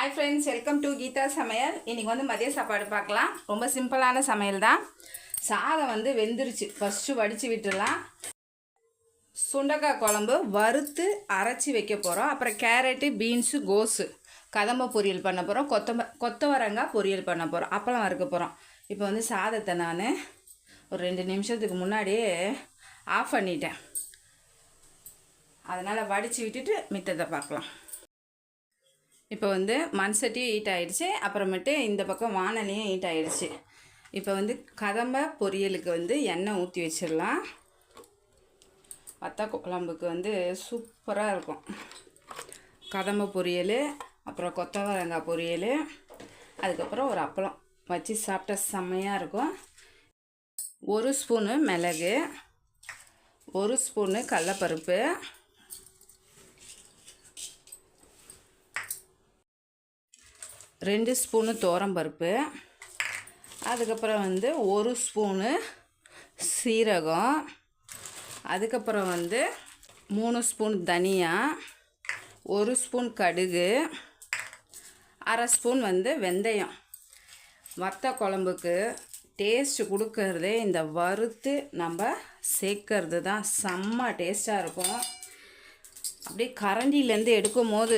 Hi friends welcome to Geetha Samayal இன்றைக்கி வந்து மதிய சாப்பாடு பார்க்கலாம். ரொம்ப சிம்பிளான சமையல் தான். சாதம் வந்து வெந்துருச்சு. ஃபஸ்ட்டு வடித்து விட்டுடலாம். சுண்டக்காய் குழம்பு வறுத்து அரைச்சி வைக்க போகிறோம் அப்புறம் கேரட்டு பீன்ஸு கோஸு. கதம்ப பொரியல் பண்ண போகிறோம் கொத்தம கொத்தவரங்காய் பொரியல் பண்ண போகிறோம் அப்பளம் வறுக்க போகிறோம் இப்போ வந்து சாதத்தை நான் ஒரு ரெண்டு நிமிஷத்துக்கு முன்னாடியே ஆஃப் பண்ணிட்டேன். அதனால் வடித்து விட்டுட்டு மித்தத்தை பார்க்கலாம். இப்போ வந்து மண் சட்டியும் ஹீட் அப்புறமேட்டு இந்த பக்கம் வானலியும் ஹீட் ஆகிடுச்சு இப்போ வந்து கதம்ப பொரியலுக்கு வந்து எண்ணெய் ஊற்றி வச்சிடலாம். வத்த குழம்புக்கு வந்து சூப்பராக இருக்கும். கதம்ப பொரியல் அப்புறம் கொத்தவரங்காய் பொரியல் அதுக்கப்புறம் ஒரு அப்பளம் வச்சு சாப்பிட்டா செம்மையாக இருக்கும். ஒரு ஸ்பூனு மிளகு ஒரு ஸ்பூனு கடலப்பருப்பு ரெண்டு ஸ்பூனு பருப்பு. அதுக்கப்புறம் வந்து ஒரு ஸ்பூனு சீரகம். அதுக்கப்புறம் வந்து மூணு ஸ்பூன் தனியா ஒரு ஸ்பூன் கடுகு அரை ஸ்பூன் வந்து வெந்தயம். வத்த குழம்புக்கு டேஸ்ட் கொடுக்கறதே இந்த வறுத்து நம்ம சேர்க்கறது தான் செம்ம டேஸ்ட்டாக இருக்கும். அப்படியே கரண்டிலேருந்து எடுக்கும் போது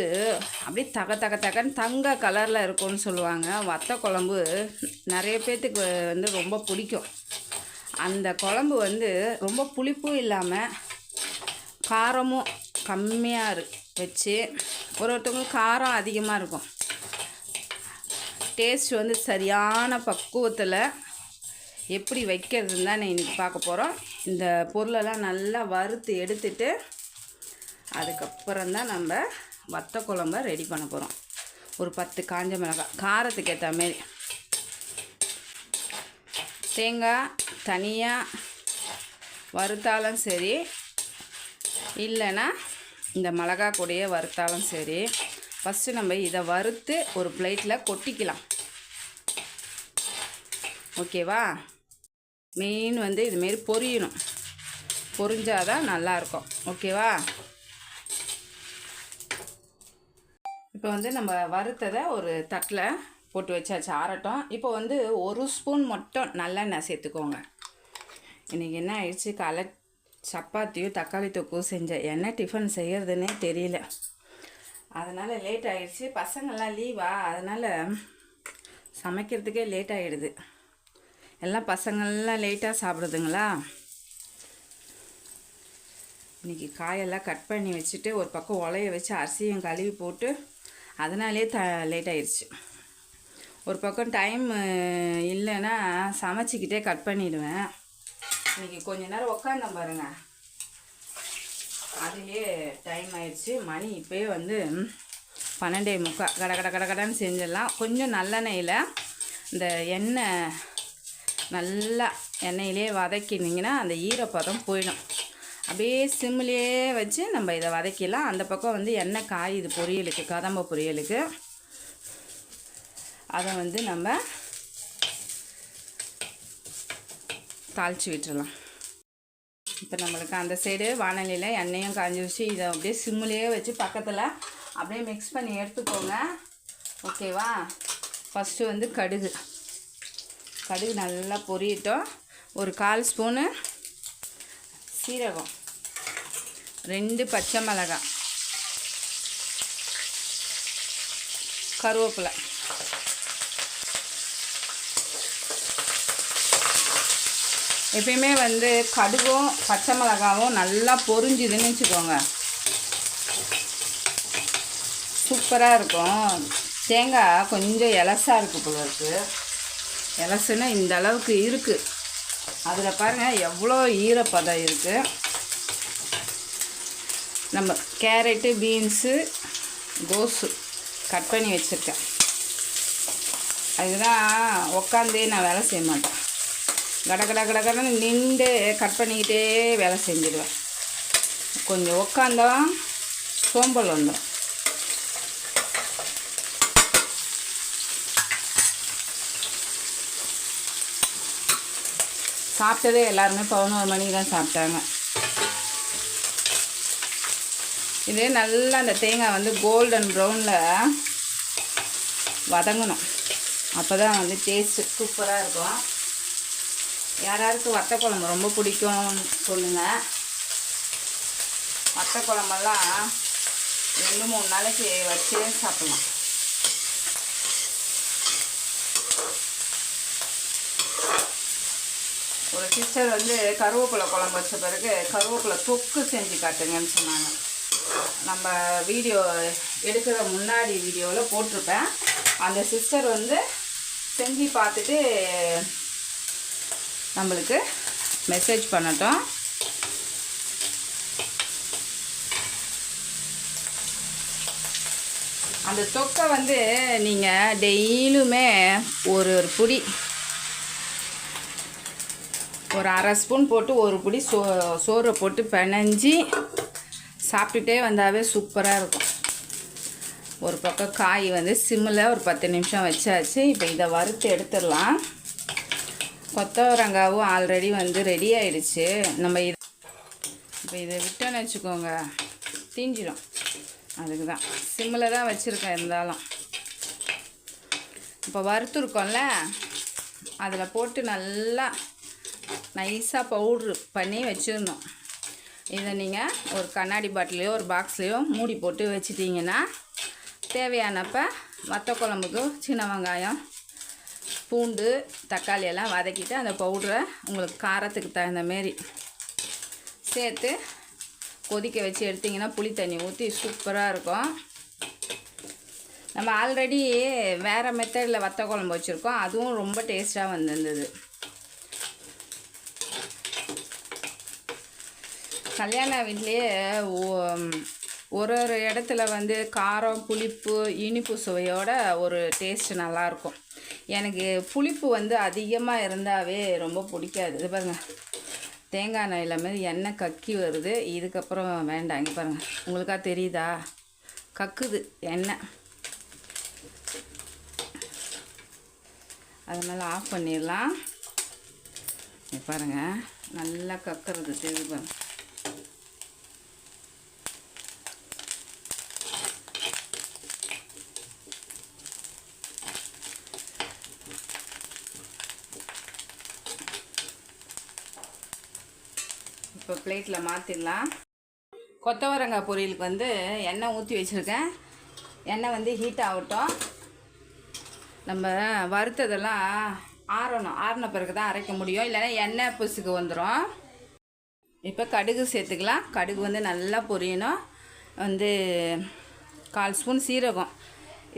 அப்படியே தக தக தகன்னு தங்க கலரில் இருக்கும்னு சொல்லுவாங்க. வத்த குழம்பு நிறைய பேர்த்துக்கு வந்து ரொம்ப பிடிக்கும். அந்த குழம்பு வந்து ரொம்ப புளிப்பும் இல்லாமல் காரமும் கம்மியாக இரு வச்சு ஒரு ஒருத்தவங்களுக்கு காரம் அதிகமாக இருக்கும். டேஸ்ட் வந்து சரியான பக்குவத்தில் எப்படி வைக்கிறதுன்னு தான் இன்றைக்கி பார்க்க போகிறோம் இந்த பொருளெல்லாம் நல்லா வறுத்து எடுத்துட்டு அதுக்கப்புறம் தான் நம்ம வத்த குழம்ப ரெடி பண்ண போகிறோம் ஒரு பத்து காஞ்ச மிளகாய் காரத்துக்கு ஏற்ற மாரி தேங்காய் தனியாக வறுத்தாலும் சரி இல்லைன்னா இந்த மிளகா கூடையே வறுத்தாலும் சரி ஃபஸ்ட்டு நம்ம இதை வறுத்து ஒரு பிளேட்டில் கொட்டிக்கலாம். ஓகேவா மீன் வந்து இதுமாரி பொரியணும். பொரிஞ்சாதான் நல்லாயிருக்கும் ஓகேவா இப்போ வந்து நம்ம வறுத்ததை ஒரு தட்டில் போட்டு வச்சாச்சு ஆறட்டும். இப்போ வந்து ஒரு ஸ்பூன் மட்டும் நல்லெண்ணெய் சேர்த்துக்கோங்க. இன்றைக்கி என்ன ஆயிடுச்சு? காலை சப்பாத்தியும் தக்காளி தொக்கும் செஞ்சேன் என்ன டிஃபன் செய்கிறதுனே தெரியல. அதனால் லேட் ஆகிடுச்சு பசங்கள்லாம் லீவா அதனால் சமைக்கிறதுக்கே லேட் ஆகிடுது எல்லாம் பசங்கள்லாம் லேட்டாக சாப்பிடுதுங்களா? இன்றைக்கி காயெல்லாம் கட் பண்ணி வச்சுட்டு ஒரு பக்கம் உலைய வச்சு அரிசியும் கழுவி போட்டு அதனாலே த லேட் ஆயிடுச்சு ஒரு பக்கம் டைம் இல்லைன்னா சமைச்சிக்கிட்டே கட் பண்ணிடுவேன். இன்றைக்கி கொஞ்ச நேரம் உக்காந்தேன் பாருங்க. அதுலேயே டைம் ஆயிடுச்சு மணி இப்போயே வந்து பன்னெண்டே முக்கால் கட கட கட கடன்னு செஞ்சிடலாம். கொஞ்சம் நல்லெண்ணெயில் இந்த எண்ணெய் நல்லா எண்ணெயிலே வதக்கினீங்கன்னா அந்த ஈரப்பதம் போயிடும். அப்படியே சிம்லேயே வச்சு நம்ம இதை வதக்கிடலாம். அந்த பக்கம் வந்து எண்ணெய் காய் இது பொரியலுக்கு கதம்ப பொரியலுக்கு. அதை வந்து நம்ம தாளித்து விட்டுறலாம். இப்போ நம்மளுக்கு அந்த சைடு வானலியில் எண்ணெயும் காஞ்சி வச்சு இதை அப்படியே சிம்லேயே வச்சு பக்கத்தில் அப்படியே மிக்ஸ் பண்ணி எடுத்துக்கோங்க. ஓகேவா ஃபஸ்ட்டு வந்து கடுகு. கடுகு நல்லா பொரியட்டும். ஒரு கால் ஸ்பூனு சீரகம். ரெண்டு பச்சை மிளகாய் கருவேப்பிலை. எப்பயுமே வந்து கடுகும் பச்சை மிளகாவும் நல்லா பொரிஞ்சுதுன்னு வச்சுக்கோங்க. சூப்பராக இருக்கும். தேங்காய் கொஞ்சம் எலசாக இருக்குது போல இருக்குது எலசுன்னா இந்த அளவுக்கு இருக்குது அதில் பாருங்கள் எவ்வளோ ஈரப்பதம் இருக்குது நம்ம கேரட்டு பீன்ஸு கோஸு கட் பண்ணி வச்சுருக்கேன். அதுதான் உக்காந்தே நான் வேலை செய்ய மாட்டேன். கட கட கட கடன்னு நின்று கட் பண்ணிக்கிட்டே வேலை செஞ்சிடுவேன். கொஞ்சம் உக்காந்தோம் சோம்பல் வந்துடும். சாப்பிட்டதே எல்லாருமே பதினோரு மணிக்கு தான் சாப்பிட்டாங்க. இது நல்லா அந்த தேங்காய் வந்து கோல்டன் ப்ரௌனில் வதங்கணும். அப்போ தான் வந்து டேஸ்ட்டு சூப்பராக இருக்கும். யாராருக்கு வத்த குழம்பு ரொம்ப பிடிக்கும்னு சொல்லுங்கள் வத்த குழம்பெல்லாம் ரெண்டு மூணு நாளைக்கு வச்சு சாப்பிட்லாம். ஒரு சிஸ்டர் வந்து கருவேப்பிலை குழம்பு வச்ச பிறகு கருவேப்பிலை தொக்கு செஞ்சு காட்டுங்கன்னு சொன்னாங்க. நம்ம வீடியோ எடுக்கிற முன்னாடி வீடியோவில் போட்டிருப்பேன். அந்த சிஸ்டர் வந்து செஞ்சு பார்த்துட்டு நம்மளுக்கு மெசேஜ் பண்ணட்டும். அந்த தொக்கை வந்து நீங்கள் டெய்லியுமே ஒரு ஒரு புடி ஒரு அரை ஸ்பூன் போட்டு ஒரு புடி சோ சோறை போட்டு பிணைஞ்சி சாப்பிட்டுட்டே வந்தாவே சூப்பராக இருக்கும். ஒரு பக்கம் காய் வந்து சிம்மில் ஒரு பத்து நிமிஷம் வச்சாச்சு. இப்போ இதை வறுத்து எடுத்துடலாம். கொத்தவரங்காவும் ஆல்ரெடி வந்து ரெடி ஆயிடுச்சு. நம்ம இது இப்போ இதை விட்டோன்னு வச்சுக்கோங்க. தீஞ்சிடும் அதுக்கு தான் சிம்மில் தான் வச்சுருக்கேன் இருந்தாலும். இப்போ வறுத்துருக்கோம்ல அதில் போட்டு நல்லா நைஸாக பவுட்ரு பண்ணி வச்சிடணும். இதை நீங்கள் ஒரு கண்ணாடி பாட்டிலையோ ஒரு பாக்ஸ்லேயோ மூடி போட்டு வச்சிட்டிங்கன்னா தேவையானப்போ வத்த குழம்புக்கு சின்ன வெங்காயம் பூண்டு தக்காளி எல்லாம் வதக்கிட்டு அந்த பவுடரை உங்களுக்கு காரத்துக்கு தகுந்த மாரி சேர்த்து கொதிக்க வச்சு எடுத்திங்கன்னா புளி தண்ணி ஊற்றி சூப்பராக இருக்கும். நம்ம ஆல்ரெடி வேறு மெத்தடில் வத்த குழம்பு வச்சுருக்கோம். அதுவும் ரொம்ப டேஸ்ட்டாக வந்திருந்தது. கல்யாண வீட்லேயே ஒரு ஒரு இடத்துல வந்து காரம் புளிப்பு இனிப்பு சுவையோட ஒரு டேஸ்ட் நல்லாயிருக்கும். எனக்கு புளிப்பு வந்து அதிகமாக இருந்தாவே ரொம்ப பிடிக்காது. இது பாருங்கள் தேங்காய் எண்ணெயில் மாதிரி எண்ணெய் கக்கி வருது. இதுக்கப்புறம் வேண்டாம். இங்கே பாருங்கள் உங்களுக்காக தெரியுதா? கக்குது எண்ணெய். அதனால் ஆஃப் பண்ணிடலாம். இங்க பாருங்கள் நல்லா கக்கிறது. தெரியுது பாருங்கள் இப்போ பிளேட்டில் மாற்றிடலாம் கொத்தவரங்காய் பொரியலுக்கு வந்து எண்ணெய் ஊற்றி வச்சுருக்கேன். எண்ணெய் வந்து ஹீட் ஆகட்டும். நம்ம வறுத்ததெல்லாம் ஆறணும். ஆறின பிறகு தான் அரைக்க முடியும். இல்லைன்னா எண்ணெய் புசுக்கு வந்துடும் இப்போ கடுகு சேர்த்துக்கலாம். கடுகு வந்து நல்லா பொரியணும். வந்து கால் ஸ்பூன் சீரகம்.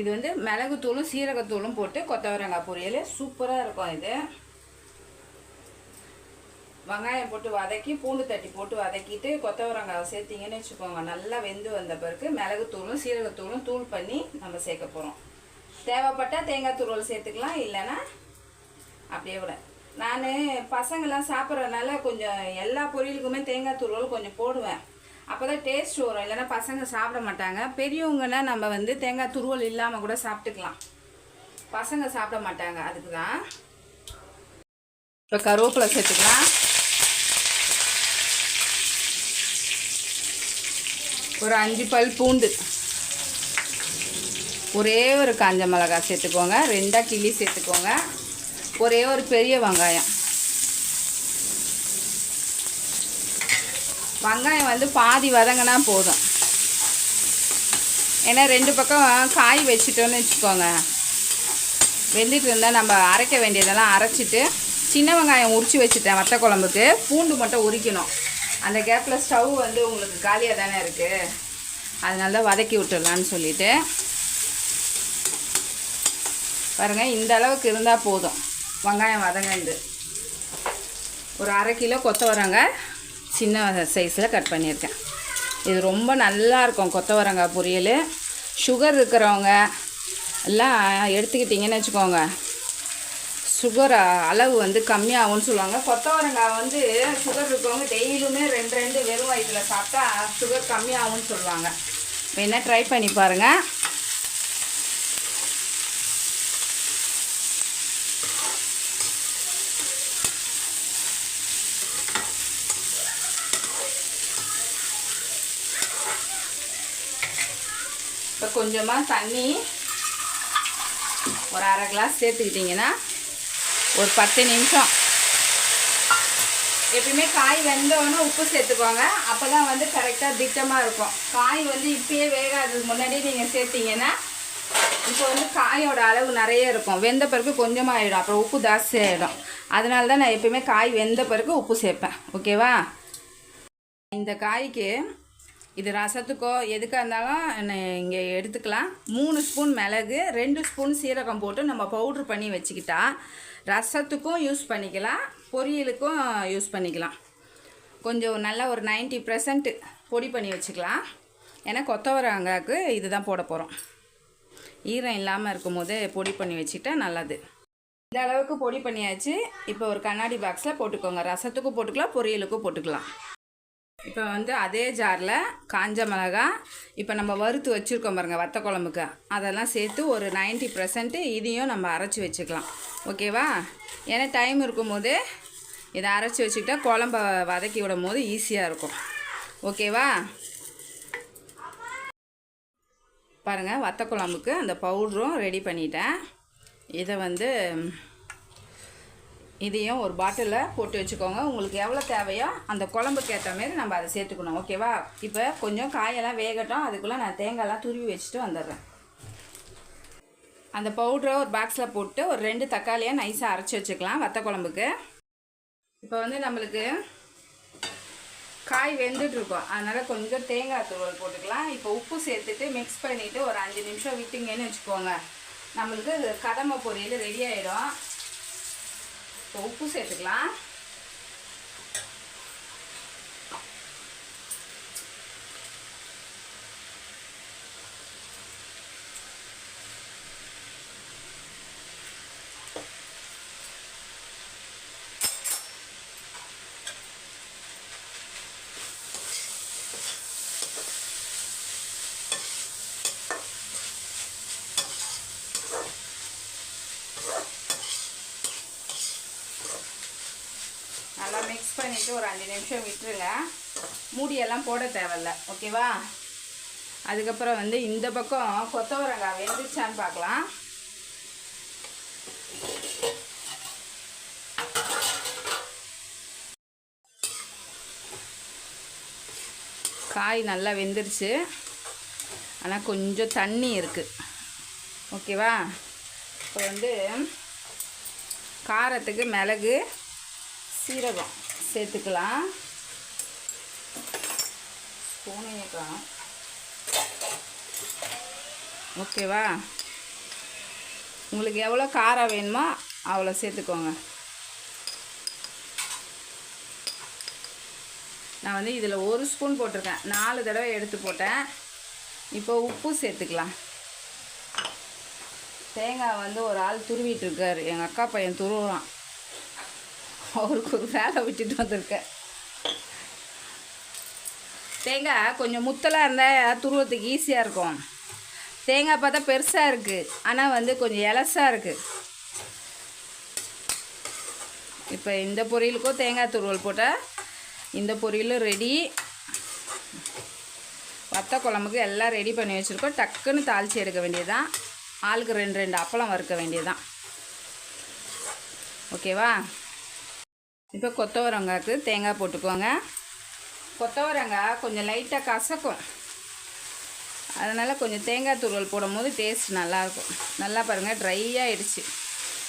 இது வந்து மிளகுத்தூளும் சீரகத்தூளும் போட்டு கொத்தவரங்காய் பொரியல். சூப்பராக இருக்கும் இது. வெங்காயம் போட்டு வதக்கி பூண்டு தட்டி போட்டு வதக்கிட்டு கொத்தவரங்காவை சேர்த்திங்கன்னு வச்சுக்கோங்க. நல்லா வெந்து வந்த பிறகு மிளகுத்தூளும் சீரகத்தூளும் தூள் பண்ணி நம்ம சேர்க்க போகிறோம் தேவைப்பட்டால் தேங்காய் துருவல் சேர்த்துக்கலாம் இல்லைன்னா அப்படியே விட. நான் பசங்கள்லாம் சாப்பிட்றதுனால கொஞ்சம் எல்லா பொரியலுக்குமே தேங்காய் துருவல் கொஞ்சம் போடுவேன். அப்போ தான் டேஸ்ட் வரும். இல்லைன்னா பசங்க சாப்பிட மாட்டாங்க. பெரியவங்கன்னா நம்ம வந்து தேங்காய் துருவல் இல்லாமல் கூட சாப்பிட்டுக்கலாம். பசங்க சாப்பிட மாட்டாங்க. அதுக்கு தான் இப்போ கருவேப்பிலை சேர்த்துக்கலாம். ஒரு அஞ்சு பல் பூண்டு. ஒரே ஒரு காஞ்ச மிளகாய் சேர்த்துக்கோங்க. ரெண்டாக கிள்ளி சேர்த்துக்கோங்க. ஒரே ஒரு பெரிய வெங்காயம். வெங்காயம் வந்து பாதி வதங்கினா போதும். ஏன்னா ரெண்டு பக்கம் காய் வச்சுட்டோன்னு வச்சுக்கோங்க. வெந்துட்டு இருந்தால் நம்ம அரைக்க வேண்டியதெல்லாம் அரைச்சிட்டு சின்ன வெங்காயம் உரித்து வச்சுட்டேன் வத்த குழம்புக்கு பூண்டு மட்டும் உரிக்கணும். அந்த கேப்பில் ஸ்டவ் வந்து உங்களுக்கு காலியாக தானே இருக்குது அதனால தான் வதக்கி விட்டுடலான்னு சொல்லிட்டு. பாருங்கள் இந்த அளவுக்கு இருந்தால் போதும். வெங்காயம் வதங்கண்டு ஒரு அரை கிலோ கொத்தவரங்காய் சின்ன சைஸில் கட் பண்ணியிருக்கேன். இது ரொம்ப நல்லா இருக்கும் கொத்தவரங்காய் பொரியல். சுகர் இருக்கிறவங்க எல்லாம் எடுத்துக்கிட்டிங்கன்னு வச்சுக்கோங்க. சுகர் அளவு வந்து கம்மியாகும்னு சொல்லுவாங்க. கொத்தவரங்காய் வந்து சுகர் இருக்கிறவங்க டெய்லியுமே ரெண்டு ரெண்டு வெறும் வயிற்றில் சாப்பிட்டா சுகர் கம்மியாகும்னு சொல்லுவாங்க. வேணால் ட்ரை பண்ணி பாருங்கள் இப்போ கொஞ்சமாக தண்ணி ஒரு அரை கிளாஸ் சேர்த்துக்கிட்டிங்கன்னா ஒரு பத்து நிமிஷம். எப்பயுமே காய் வெந்தோடனே உப்பு சேர்த்துக்கோங்க. அப்போ தான் வந்து கரெக்டாக திட்டமாக இருக்கும். காய் வந்து இப்பயே வேகாததுக்கு முன்னாடி நீங்கள் சேர்த்தீங்கன்னா இப்போ வந்து காயோட அளவு நிறைய இருக்கும். வெந்த பிறகு கொஞ்சமாக ஆகிடும் அப்புறம் உப்பு ஜாஸ்தி ஆகிடும் அதனால தான் நான் எப்பயுமே காய் வெந்த பிறகு உப்பு சேர்ப்பேன். ஓகேவா? இந்த காய்க்கு இது ரசத்துக்கோ எதுக்காக இருந்தாலும் இங்கே எடுத்துக்கலாம். மூணு ஸ்பூன் மிளகு ரெண்டு ஸ்பூன் சீரகம் போட்டு நம்ம பவுட்ரு பண்ணி வச்சுக்கிட்டா ரசத்துக்கும் யூஸ் பண்ணிக்கலாம் பொரியலுக்கும் யூஸ் பண்ணிக்கலாம். கொஞ்சம் நல்லா ஒரு 90% பொடி பண்ணி வச்சுக்கலாம். ஏன்னா கொத்தவரங்காக்கு இது தான் போட போகிறோம் ஈரம் இல்லாமல் இருக்கும்போது பொடி பண்ணி வச்சுக்கிட்டா நல்லது. இந்த அளவுக்கு பொடி பண்ணியாச்சு. இப்போ ஒரு கண்ணாடி பாக்ஸில் போட்டுக்கோங்க. ரசத்துக்கும் போட்டுக்கலாம் பொரியலுக்கும் போட்டுக்கலாம். இப்போ வந்து அதே ஜாரில் காஞ்ச மிளகா இப்போ நம்ம வறுத்து வச்சுருக்கோம் பாருங்கள் வத்த குழம்புக்கு. அதெல்லாம் சேர்த்து ஒரு 90% இதையும் நம்ம அரைச்சி வச்சுக்கலாம். ஓகேவா? ஏன்னா டைம் இருக்கும்போது இதை அரைச்சி வச்சுக்கிட்டா குழம்ப வதக்கி விடும் போது ஈஸியாக இருக்கும். ஓகேவா? பாருங்கள் வத்த குழம்புக்கு அந்த பவுட்ரும் ரெடி பண்ணிட்டேன். இதை வந்து இதையும் ஒரு பாட்டிலில் போட்டு வச்சுக்கோங்க. உங்களுக்கு எவ்வளோ தேவையோ அந்த குழம்புக்கு ஏற்ற மாரி நம்ம அதை சேர்த்துக்கணும். ஓகேவா இப்போ கொஞ்சம் காயெல்லாம் வேகட்டும். அதுக்குள்ளே நான் தேங்காயெல்லாம் துருவி வச்சுட்டு வந்துடுறேன். அந்த பவுட்ரை ஒரு பாக்ஸில் போட்டு ஒரு ரெண்டு தக்காளியாக நைஸாக அரைச்சி வச்சுக்கலாம் வத்த குழம்புக்கு. இப்போ வந்து நம்மளுக்கு காய் வெந்துட்டுருக்கும் அதனால் கொஞ்சம் தேங்காய் துருவல் போட்டுக்கலாம். இப்போ உப்பு சேர்த்துட்டு மிக்ஸ் பண்ணிவிட்டு ஒரு அஞ்சு நிமிஷம் விட்டிங்கன்னு வச்சுக்கோங்க. நம்மளுக்கு கடமை பொரியல் ரெடி ஆகிடும் இப்போ உப்பு சேர்த்துக்கலாம் நல்லா போட்டு ஒரு அஞ்சு நிமிஷம் விட்டுருங்க. மூடியெல்லாம் போட தேவையில்ல. ஓகேவா? அதுக்கப்புறம் வந்து இந்த பக்கம் கொத்தவரங்காய் வெந்துச்சான்னு பார்க்கலாம். காய் நல்லா வெந்துருச்சு. ஆனால் கொஞ்சம் தண்ணி இருக்குது ஓகேவா? இப்போ வந்து காரத்துக்கு மிளகு சீரகம். சேர்த்துக்கலாம். ஸ்பூனையே காணும். ஓகேவா உங்களுக்கு எவ்வளோ காரம் வேணுமோ அவ்வளோ சேர்த்துக்கோங்க. நான் வந்து இதில் ஒரு ஸ்பூன் போட்டிருக்கேன். நாலு தடவை எடுத்து போட்டேன். இப்போ உப்பு சேர்த்துக்கலாம். தேங்காய் வந்து ஒரு ஆள் துருவிட்டு இருக்காரு. எங்கள் அக்கா பையன் துருவுறான். அவருக்கு ஒரு வேலை விட்டுட்டு வந்திருக்கேன் தேங்காய் கொஞ்சம் முத்தலாக இருந்தால் துருவத்துக்கு ஈஸியாக இருக்கும். தேங்காய் பார்த்தா பெருசாக இருக்குது ஆனால் வந்து கொஞ்சம் இலசாக இருக்குது இப்போ இந்த பொரியலுக்கும் தேங்காய் துருவல் போட்டால் இந்த பொரியலும் ரெடி வத்த குழம்புக்கு எல்லாம் ரெடி பண்ணி வச்சுருக்கோம். டக்குன்னு தாளித்து எடுக்க வேண்டியதுதான். ஆளுக்கு ரெண்டு ரெண்டு அப்பளம் வறுக்க வேண்டியதுதான். ஓகேவா இப்போ கொத்தவரங்காய்க்கு தேங்காய் போட்டுக்கோங்க. கொத்தவரங்காய் கொஞ்சம் லைட்டாக கசக்கும். அதனால் கொஞ்சம் தேங்காய் துருவல் போடும்போது டேஸ்ட் நல்லாயிருக்கும் நல்லா பாருங்கள் ட்ரை ஆகிடுச்சு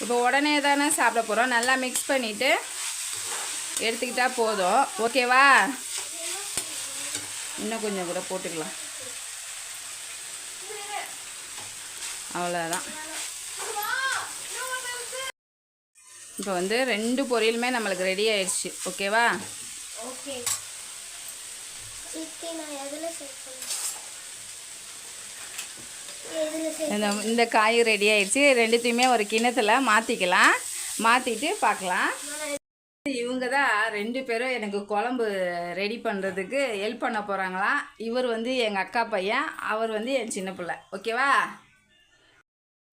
இப்போ உடனே தானே சாப்பிட போகிறோம் நல்லா மிக்ஸ் பண்ணிவிட்டு எடுத்துக்கிட்டால் போதும். ஓகேவா இன்னும் கொஞ்சம் கூட போட்டுக்கலாம். அவ்வளோதான் இப்போ வந்து ரெண்டு பொரியலுமே நம்மளுக்கு ரெடி ஆயிடுச்சு. ஓகேவா ஓகே இந்த இந்த காய் ரெடி ஆயிடுச்சு. ரெண்டுத்தையுமே ஒரு கிண்ணத்தில் மாற்றிக்கலாம் மாற்றிட்டு பார்க்கலாம் இவங்க தான் ரெண்டு பேரும் எனக்கு குழம்பு ரெடி பண்ணுறதுக்கு ஹெல்ப் பண்ண போகிறாங்களாம் இவர் வந்து எங்கள் அக்கா பையன் அவர் வந்து என் சின்ன பிள்ளை. ஓகேவா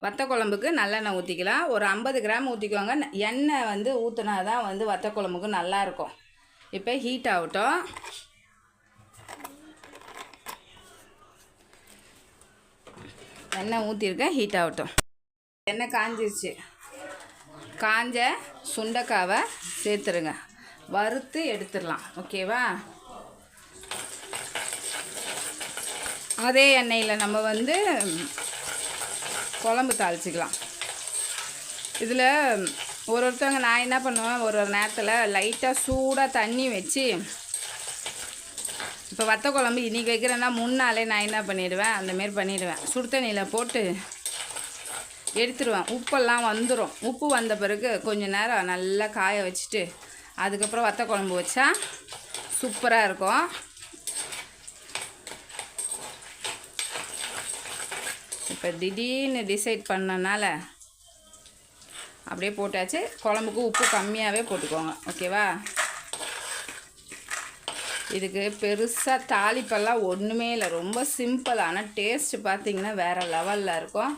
வத்த குழம்புக்கு நல்லெண்ணெய் ஊற்றிக்கலாம் ஒரு ஐம்பது கிராம் ஊற்றிக்கோங்க எண்ணெய் வந்து ஊற்றினா தான் வந்து வத்த குழம்புக்கு நல்லாயிருக்கும் இப்போ ஹீட் ஆகட்டும். எண்ணெய் ஊற்றிருக்கேன் ஹீட் ஆகட்டும். எண்ணெய் காஞ்சிருச்சு. காஞ்ச சுண்டைக்காவை சேர்த்துருங்க. வறுத்து எடுத்துடலாம். ஓகேவா? அதே எண்ணெயில் நம்ம வந்து குழம்பு தாளிச்சிக்கலாம். இதில் ஒரு ஒருத்தவங்க நான் என்ன பண்ணுவேன் ஒரு ஒரு நேரத்தில் லைட்டாக சூடாக தண்ணி வச்சு இப்போ வத்த குழம்பு இன்றைக்கி வைக்கிறேன்னா முன்னாலே நான் என்ன பண்ணிடுவேன் அந்தமாரி பண்ணிடுவேன். சுடு தண்ணியில் போட்டு எடுத்துருவேன். உப்பெல்லாம் வந்துடும் உப்பு வந்த பிறகு கொஞ்சம் நேரம் நல்லா காய வச்சுட்டு அதுக்கப்புறம் வத்த குழம்பு வச்சா சூப்பராக இருக்கும். இப்போ திடீர்னு டிசைட் பண்ணனால அப்படியே போட்டாச்சு. குழம்புக்கு உப்பு கம்மியாகவே போட்டுக்கோங்க. ஓகேவா இதுக்கு பெருசாக தாளிப்பெல்லாம் ஒன்றுமே இல்லை. ரொம்ப சிம்பிள் ஆனால் டேஸ்ட்டு பார்த்திங்கன்னா வேறு லெவலில் இருக்கும்.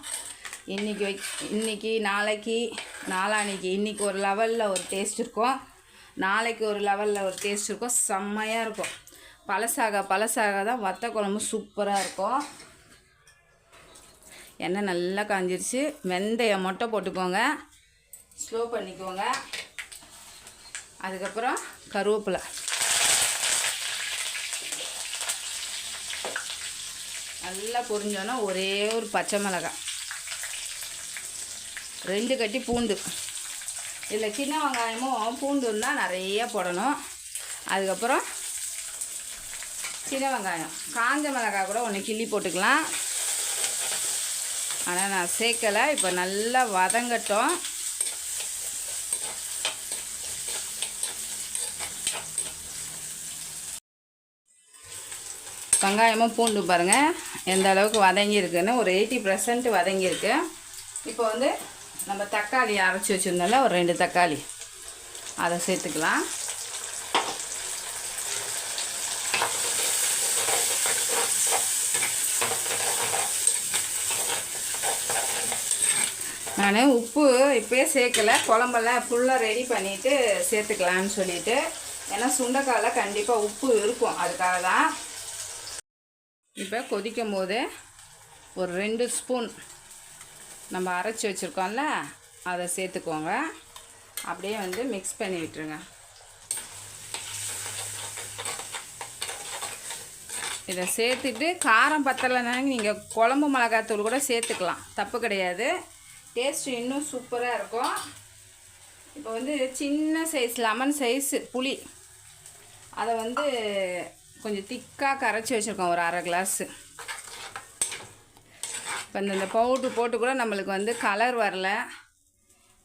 இன்றைக்கி வை இன்றைக்கி நாளைக்கு நாளானிக்கு இன்றைக்கி ஒரு லெவலில் ஒரு டேஸ்ட் இருக்கும். நாளைக்கு ஒரு லெவலில் ஒரு டேஸ்ட் இருக்கும். செம்மையாக இருக்கும். பழசாக பழசாக தான் வத்த குழம்பு சூப்பராக இருக்கும். எண்ணெய் நல்லா காஞ்சிருச்சு. வெந்தயம் மொட்டை போட்டுக்கோங்க. ஸ்லோ பண்ணிக்கோங்க. அதுக்கப்புறம் கருவேப்பிலை. நல்லா பொரிஞ்சோன்னா ஒரே ஒரு பச்சை மிளகாய். ரெண்டு கட்டி பூண்டு. இதில் சின்ன வெங்காயமும் பூண்டு இருந்தால் நிறைய போடணும். அதுக்கப்புறம் சின்ன வெங்காயம். காஞ்ச மிளகாய் கூட ஒன்று கிள்ளி போட்டுக்கலாம். ஆனால் நான் சேர்க்கலை. இப்போ நல்லா வதங்கட்டும். வெங்காயமும் பூண்டு பாருங்கள் எந்த அளவுக்கு வதங்கியிருக்குன்னு ஒரு எயிட்டி பர்சன்ட் வதங்கியிருக்கு. இப்போ வந்து நம்ம தக்காளி அரைச்சி வச்சுருந்தோம்ல ஒரு ரெண்டு தக்காளி. அதை சேர்த்துக்கலாம். நான் உப்பு இப்போயே சேர்க்கலை. குழம்பெல்லாம் ஃபுல்லாக ரெடி பண்ணிவிட்டு சேர்த்துக்கலான்னு சொல்லிவிட்டு ஏன்னா சுண்டைக்காயில் கண்டிப்பாக உப்பு இருக்கும். அதுக்காக தான் இப்போ கொதிக்கும் போது ஒரு ரெண்டு ஸ்பூன் நம்ம அரைச்சி வச்சுருக்கோம்ல அதை சேர்த்துக்கோங்க. அப்படியே வந்து மிக்ஸ் பண்ணி விட்டுருங்க. இதை சேர்த்துட்டு காரம் பத்தலைனாங்க நீங்கள் குழம்பு மிளகாத்தூள் கூட சேர்த்துக்கலாம். தப்பு கிடையாது. டேஸ்ட் இன்னும் சூப்பராக இருக்கும். இப்போ வந்து சின்ன சைஸ் லெமன் சைஸு புளி. அதை வந்து கொஞ்சம் திக்காக கரைச்சி வச்சுருக்கோம் ஒரு அரை கிளாஸு. இப்போ இந்த இந்த பவுட்ரு போட்டு கூட நம்மளுக்கு வந்து கலர் வரல.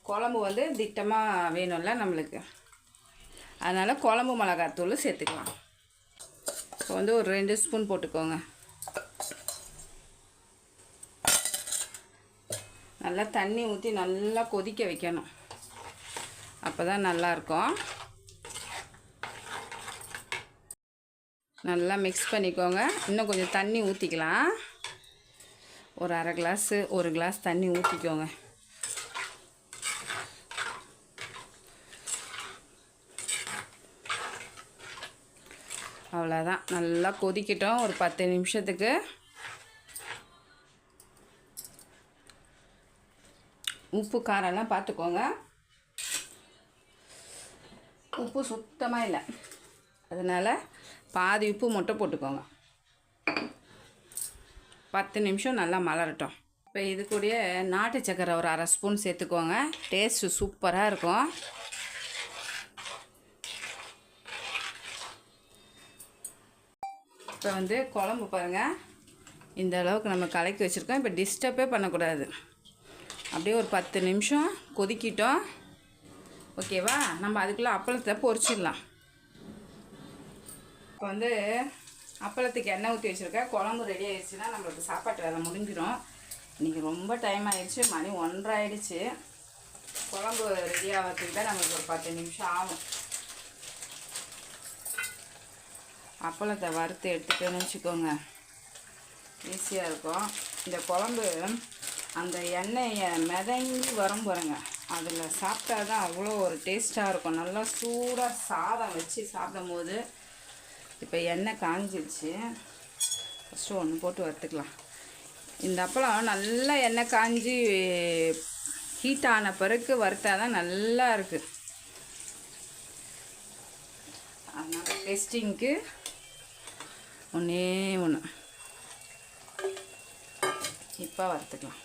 குழம்பு வந்து திட்டமாக வேணும்ல நம்மளுக்கு. அதனால் குழம்பு மிளகாத்தூள் சேர்த்துக்கலாம். இப்போ வந்து ஒரு ரெண்டு ஸ்பூன் போட்டுக்கோங்க. நல்லா தண்ணி ஊற்றி நல்லா கொதிக்க வைக்கணும். அப்போ தான் நல்லாயிருக்கும். நல்லா மிக்ஸ் பண்ணிக்கோங்க. இன்னும் கொஞ்சம் தண்ணி ஊற்றிக்கலாம் ஒரு அரை கிளாஸு ஒரு கிளாஸ் தண்ணி ஊற்றிக்கோங்க அவ்வளோதான் நல்லா கொதிக்கிட்டோம். ஒரு பத்து நிமிஷத்துக்கு. உப்பு காரம்லாம் பார்த்துக்கோங்க. உப்பு சுத்தமாக இல்லை. அதனால் பாதி உப்பு மட்டும் போட்டுக்கோங்க. பத்து நிமிஷம் நல்லா மலரட்டும். இப்போ இது கூடயே நாட்டு சக்கரை ஒரு அரை ஸ்பூன் சேர்த்துக்கோங்க. டேஸ்ட்டு சூப்பராக இருக்கும். இப்போ வந்து குழம்பு பாருங்கள் இந்த அளவுக்கு நம்ம கலக்கி வச்சுருக்கோம். இப்போ டிஸ்டர்பே பண்ணக்கூடாது. அப்படியே ஒரு பத்து நிமிஷம் கொதிக்கிட்டோம். ஓகேவா? நம்ம அதுக்குள்ளே அப்பளத்தை பொறிச்சிடலாம் இப்போ வந்து அப்பளத்துக்கு எண்ணெய் ஊற்றி வச்சுருக்கேன் குழம்பு ரெடி ஆயிடுச்சுன்னா நம்மளுக்கு சாப்பாட்டு வேலை முடிஞ்சிடும் இன்றைக்கி ரொம்ப டைம் ஆயிடுச்சு. மணி ஒன்றரை ஆயிடுச்சு குழம்பு ரெடி ஆகிறதுக்கு தான் நம்மளுக்கு ஒரு பத்து நிமிஷம் ஆகும். அப்பளத்தை வறுத்து எடுத்துக்கணும்னு வச்சுக்கோங்க. ஈஸியாக இருக்கும். இந்த குழம்பு அந்த எண்ணெயை மிதங்கி வரும் பாருங்க. அதில் சாப்பிட்டா தான் அவ்வளோ ஒரு டேஸ்ட்டாக இருக்கும். நல்லா சூடாக சாதம் வச்சு சாப்பிடும் போது இப்போ எண்ணெய் காஞ்சிருச்சு. ஃபஸ்ட்டு ஒன்று போட்டு வறுத்துக்கலாம். இந்த அப்பளம் நல்லா எண்ணெய் காஞ்சி ஹீட் ஆன பிறகு வறுத்தா தான் நல்லா இருக்குது அதனால் டேஸ்டிங்க்கு ஒன்றே ஒன்று இப்போ வறுத்துக்கலாம்.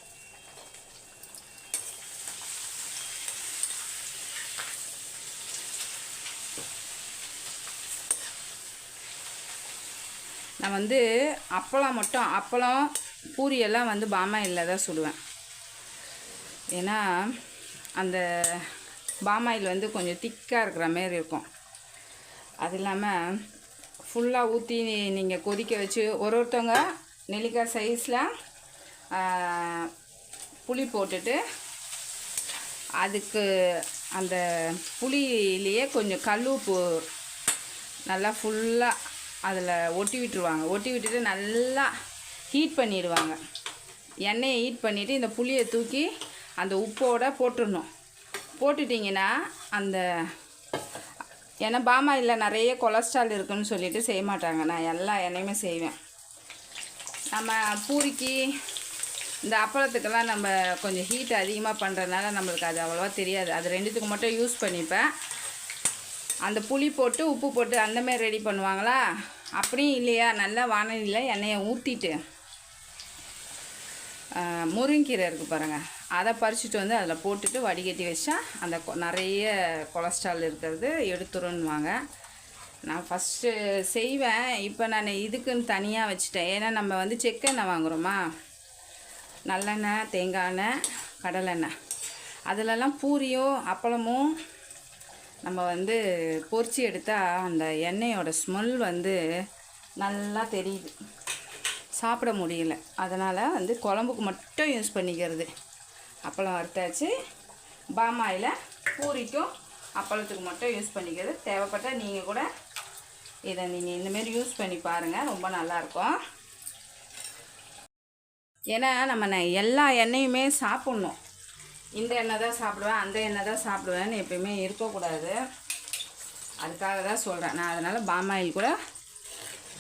நான் வந்து அப்பளம் மட்டும் அப்பளம் பூரியெல்லாம் வந்து பாமாயிலில் தான் சுடுவேன். ஏன்னா அந்த பாமாயில் வந்து கொஞ்சம் திக்காக இருக்கிற மாரி இருக்கும். அது இல்லாமல் ஃபுல்லாக ஊற்றி நீங்கள் கொதிக்க வச்சு ஒரு ஒருத்தவங்க நெல்லிக்காய் சைஸில் புளி போட்டுட்டு அதுக்கு அந்த புளியிலேயே கொஞ்சம் கல் உப்பு நல்லா ஃபுல்லாக அதில் ஒட்டி விட்டுருவாங்க. ஒட்டி விட்டுட்டு நல்லா ஹீட் பண்ணிடுவாங்க. எண்ணெயை ஹீட் பண்ணிவிட்டு இந்த புளியை தூக்கி அந்த உப்போட போட்டுடணும். போட்டுட்டிங்கன்னா அந்த ஏன்னா பாமாயில் நிறைய கொலஸ்ட்ரால் இருக்குன்னு சொல்லிட்டு செய்ய மாட்டாங்க. நான் எல்லா எண்ணெயுமே செய்வேன். நம்ம பூரிக்கு இந்த அப்பளத்துக்கெல்லாம் நம்ம கொஞ்சம் ஹீட் அதிகமாக பண்ணுறதுனால நம்மளுக்கு அது அவ்வளோவா தெரியாது. அது ரெண்டுத்துக்கு மட்டும் யூஸ் பண்ணிப்பேன். அந்த புளி போட்டு உப்பு போட்டு அந்தமாரி ரெடி பண்ணுவாங்களா? அப்படியும் இல்லையா? நல்லா வானலியில் எண்ணெயை ஊற்றிட்டு முருங்கீரை இருக்குது பாருங்கள் அதை பறிச்சுட்டு வந்து அதில் போட்டுட்டு வடிகட்டி வச்சா அந்த கொ- நிறைய கொலஸ்ட்ரால் இருக்கிறது எடுத்துருன்னுவாங்க. நான் ஃபஸ்ட்டு செய்வேன். இப்போ நான் இதுக்குன்னு தனியாக வச்சுட்டேன். ஏன்னா நம்ம வந்து செக்கெண்ணெய் வாங்குகிறோமா நல்லெண்ணெய் தேங்காய் எண்ணெய் கடலெண்ணெய் அதிலெல்லாம் பூரியும் அப்பளமும் நம்ம வந்து பொரிச்சு எடுத்தால் அந்த எண்ணெயோட ஸ்மெல் வந்து நல்லா தெரியுது. சாப்பிட முடியல. அதனால் வந்து குழம்புக்கு மட்டும் யூஸ் பண்ணிக்கிறது. அப்பளம் வறுத்தாச்சு. பாமாயில் பூரிக்கும் அப்பளத்துக்கு மட்டும் யூஸ் பண்ணிக்கிறது. தேவைப்பட்டால் நீங்கள் கூட இதை நீங்கள் இந்தமாரி யூஸ் பண்ணி பாருங்கள் ரொம்ப நல்லாயிருக்கும் ஏன்னா நம்ம எல்லா எண்ணெயுமே சாப்பிட்ணும். இந்த எண்ணெய் தான் சாப்பிடுவேன் அந்த எண்ணெய் தான் சாப்பிடுவேன்னு எப்பயுமே இருக்கக்கூடாது. அதுக்காக தான் சொல்கிறேன் நான் அதனால் பாமாயில் கூட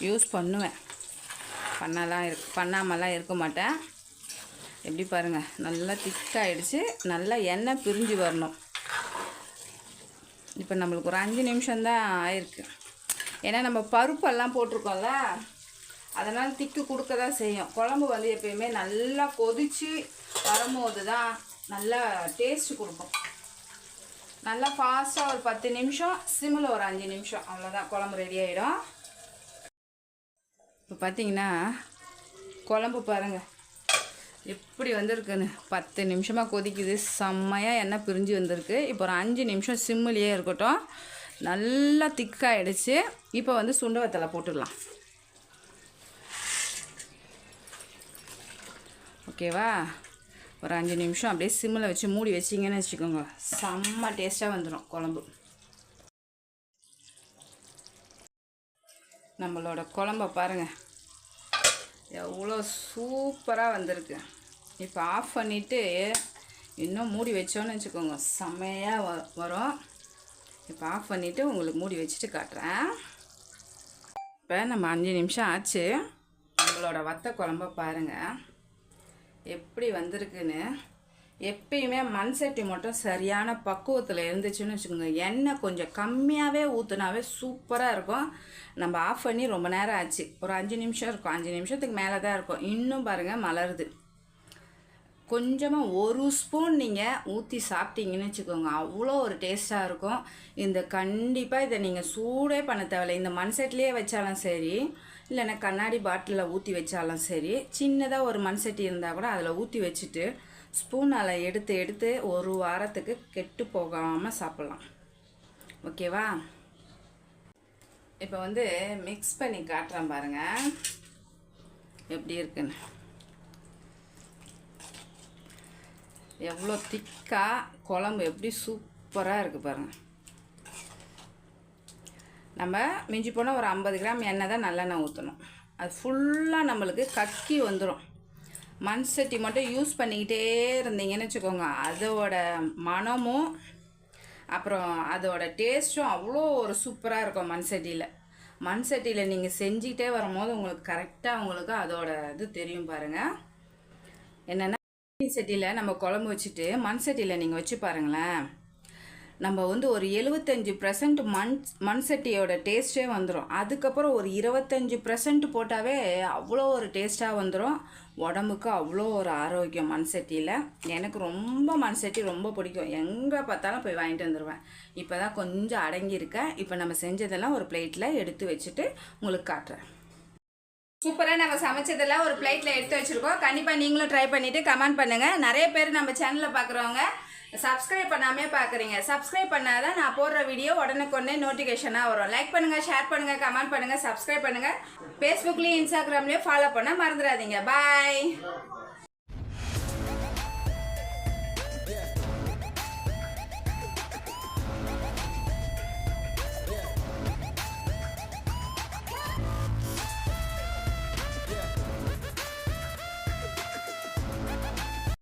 யூஸ் பண்ணுவேன். பண்ணலாம் இருக்கு பண்ணாமலாம் இருக்க மாட்டேன். எப்படி பாருங்கள் நல்லா திக்காயிடுச்சு. நல்லா எண்ணெய் பிரிஞ்சு வரணும். இப்போ நம்மளுக்கு ஒரு அஞ்சு நிமிஷம்தான் ஆயிருக்கு. ஏன்னா நம்ம பருப்பெல்லாம் போட்டிருக்கோம்ல அதனால் திக்கு கொடுக்க தான் செய்யும். குழம்பு வந்து எப்பயுமே நல்லா கொதித்து வரும்போது தான் நல்லா டேஸ்ட் கொடுக்கும். நல்லா ஃபாஸ்ட்டாக ஒரு பத்து நிமிஷம் சிம்மில் ஒரு அஞ்சு நிமிஷம். அவ்வளோதான் குழம்பு ரெடி ஆகிடும் இப்போ பார்த்தீங்கன்னா குழம்பு பாருங்கள் எப்படி வந்திருக்குன்னு. பத்து நிமிஷமாக கொதிக்குது. செம்மையாக எண்ணெய் பிரிஞ்சு வந்திருக்கு. இப்போ ஒரு அஞ்சு நிமிஷம் சிம்மிலேயே இருக்கட்டும். நல்லா திக்காகிடுச்சு இப்போ வந்து சுண்ட வத்தலை போட்டுடலாம். ஓகேவா ஒரு அஞ்சு நிமிஷம் அப்படியே சிம்மில் வச்சு மூடி வச்சிங்கன்னு வச்சுக்கோங்க. செம்ம டேஸ்ட்டாக வந்துடும் குழம்பு. நம்மளோட குழம்ப பாருங்கள் எவ்வளோ சூப்பராக வந்திருக்கு. இப்போ ஆஃப் பண்ணிவிட்டு இன்னும் மூடி வச்சோன்னு வச்சுக்கோங்க. செம்மையாக வ வரும். இப்போ ஆஃப் பண்ணிவிட்டு உங்களுக்கு மூடி வச்சுட்டு காட்டுறேன். இப்போ நம்ம அஞ்சு நிமிஷம் ஆச்சு. நம்மளோட வத்த குழம்ப பாருங்கள் எப்படி வந்திருக்குன்னு எப்பயுமே மண் சட்டி மட்டும் சரியான பக்குவத்தில் இருந்துச்சுன்னு வச்சுக்கோங்க. எண்ணெய் கொஞ்சம் கம்மியாகவே ஊற்றுனாவே சூப்பராக இருக்கும். நம்ம ஆஃப் பண்ணி ரொம்ப நேரம் ஆச்சு. ஒரு அஞ்சு நிமிஷம் இருக்கும். அஞ்சு நிமிஷத்துக்கு மேலே தான் இருக்கும். இன்னும் பாருங்கள் மலருது. கொஞ்சமாக ஒரு ஸ்பூன் நீங்கள் ஊற்றி சாப்பிட்டீங்கன்னு வச்சுக்கோங்க. அவ்வளோ ஒரு டேஸ்ட்டாக இருக்கும். இந்த கண்டிப்பாக இதை நீங்கள் சூடே பண்ண தேவையில்லை. இந்த மண் செட்லேயே வச்சாலும் சரி இல்லைன்னா கண்ணாடி பாட்டிலில் ஊற்றி வச்சாலும் சரி சின்னதாக ஒரு மண் சட்டி இருந்தால் கூட அதில் ஊற்றி வச்சுட்டு ஸ்பூனால் எடுத்து எடுத்து ஒரு வாரத்துக்கு கெட்டு போகாமல் சாப்பிட்லாம். ஓகேவா? இப்போ வந்து மிக்ஸ் பண்ணி காட்டுறேன் பாருங்கள் எப்படி இருக்குன்னு. எவ்வளோ திக்காக குழம்பு எப்படி சூப்பராக இருக்குது பாருங்கள் நம்ம மிஞ்சி போனால் ஒரு ஐம்பது கிராம் எண்ணெய் தான் நல்லெண்ணெய் ஊற்றணும் அது ஃபுல்லாக நம்மளுக்கு கக்கி வந்துடும் மண் சட்டி மட்டும் யூஸ் பண்ணிக்கிட்டே இருந்தீங்கன்னு வச்சுக்கோங்க. அதோட மணமும் அப்புறம் அதோட டேஸ்ட்டும் அவ்வளோ ஒரு சூப்பராக இருக்கும் மண் சட்டியில் மண் சட்டியில் நீங்கள் செஞ்சுக்கிட்டே வரும்போது உங்களுக்கு கரெக்டாக உங்களுக்கு அதோட இது தெரியும் பாருங்கள் என்னென்னா சட்டியில் நம்ம குழம்பு வச்சுட்டு மண் சட்டியில் நீங்கள் வச்சு பாருங்களேன். நம்ம வந்து ஒரு எழுபத்தஞ்சி பர்சன்ட் மண் மண் சட்டியோட டேஸ்ட்டே வந்துடும் அதுக்கப்புறம் ஒரு இருபத்தஞ்சி பர்சன்ட் போட்டாவே அவ்வளோ ஒரு டேஸ்ட்டாக வந்துடும் உடம்புக்கு அவ்வளோ ஒரு ஆரோக்கியம் மண் சட்டியில் எனக்கு ரொம்ப மண் சட்டி ரொம்ப பிடிக்கும். எங்கே பார்த்தாலும் போய் வாங்கிட்டு வந்துடுவேன் இப்போ தான் கொஞ்சம் அடங்கியிருக்கேன். இப்போ நம்ம செஞ்சதெல்லாம் ஒரு பிளேட்டில் எடுத்து வச்சுட்டு உங்களுக்கு காட்டுறேன். சூப்பராக நம்ம சமைச்சதெல்லாம் ஒரு பிளேட்டில் எடுத்து வச்சுருக்கோம். கண்டிப்பாக நீங்களும் ட்ரை பண்ணிவிட்டு கமெண்ட் பண்ணுங்கள் நிறைய பேர் நம்ம சேனலில் பார்க்குறவங்க சப்ஸ்கிரைப் பண்ணாமே பார்க்குறீங்க சப்ஸ்கிரைப் பண்ணாதான் நான் போடுற வீடியோ உடனுக்குடனே நோட்டிஃபிகேஷனாக வரும். லைக் பண்ணுங்கள் ஷேர் பண்ணுங்கள் கமெண்ட் பண்ணுங்கள் சப்ஸ்கிரைப் பண்ணுங்கள் ஃபேஸ்புக்லேயும் இன்ஸ்டாகிராம்லேயும் ஃபாலோ பண்ண மறந்துடாதீங்க. பாய்